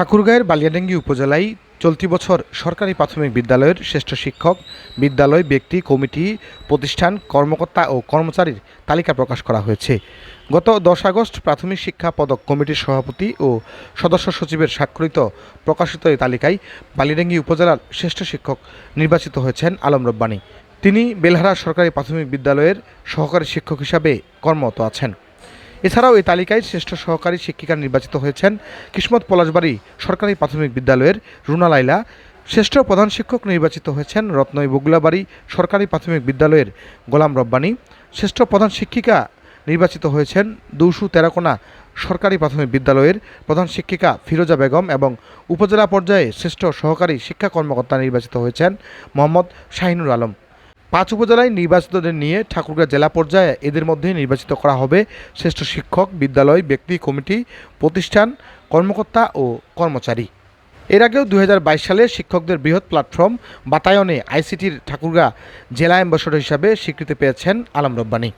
ঠাকুরগাঁয়ের বালিয়াডাঙ্গি উপজেলায় চলতি বছর সরকারি প্রাথমিক বিদ্যালয়ের শ্রেষ্ঠ শিক্ষক, বিদ্যালয়, ব্যক্তি, কমিটি, প্রতিষ্ঠান, কর্মকর্তা ও কর্মচারীর তালিকা প্রকাশ করা হয়েছে। গত দশ আগস্ট প্রাথমিক শিক্ষা পদক কমিটির সভাপতি ও সদস্য সচিবের স্বাক্ষরিত প্রকাশিত এই তালিকায় বালিয়াডাঙ্গি উপজেলার শ্রেষ্ঠ শিক্ষক নির্বাচিত হয়েছেন আলম রব্বানী। তিনি বেলহারা সরকারি প্রাথমিক বিদ্যালয়ের সহকারী শিক্ষক হিসাবে কর্মরত আছেন। এছাড়াও এই তালিকায় শ্রেষ্ঠ সহকারী শিক্ষিকা নির্বাচিত হয়েছেন কিসমত পলাশবাড়ি সরকারি প্রাথমিক বিদ্যালয়ের রুনা লাইলা শ্রেষ্ঠ প্রধান শিক্ষক নির্বাচিত হয়েছেন রত্নই বগুলাবাড়ি সরকারি প্রাথমিক বিদ্যালয়ের গোলাম রব্বানী। শ্রেষ্ঠ প্রধান শিক্ষিকা নির্বাচিত হয়েছেন দুশো তেরাকোনা সরকারি প্রাথমিক বিদ্যালয়ের প্রধান শিক্ষিকা ফিরোজা বেগম এবং উপজেলা পর্যায়ে শ্রেষ্ঠ সহকারী শিক্ষা কর্মকর্তা নির্বাচিত হয়েছেন মোহাম্মদ শাহিনুর আলম। পাঁচ উপজেলায় নির্বাচিতদের নিয়ে ঠাকুরগাঁ জেলা পর্যায়ে এদের মধ্যে নির্বাচিত করা হবে শ্রেষ্ঠ শিক্ষক, বিদ্যালয়, ব্যক্তি, কমিটি, প্রতিষ্ঠান, কর্মকর্তা ও কর্মচারী। এর আগেও দু হাজার বাইশ সালে শিক্ষকদের বৃহৎ প্ল্যাটফর্ম বাতায়নে আইসিটির ঠাকুরগাঁ জেলা অ্যাম্বাসডর হিসাবে স্বীকৃতি পেয়েছেন আলম রব্বানী।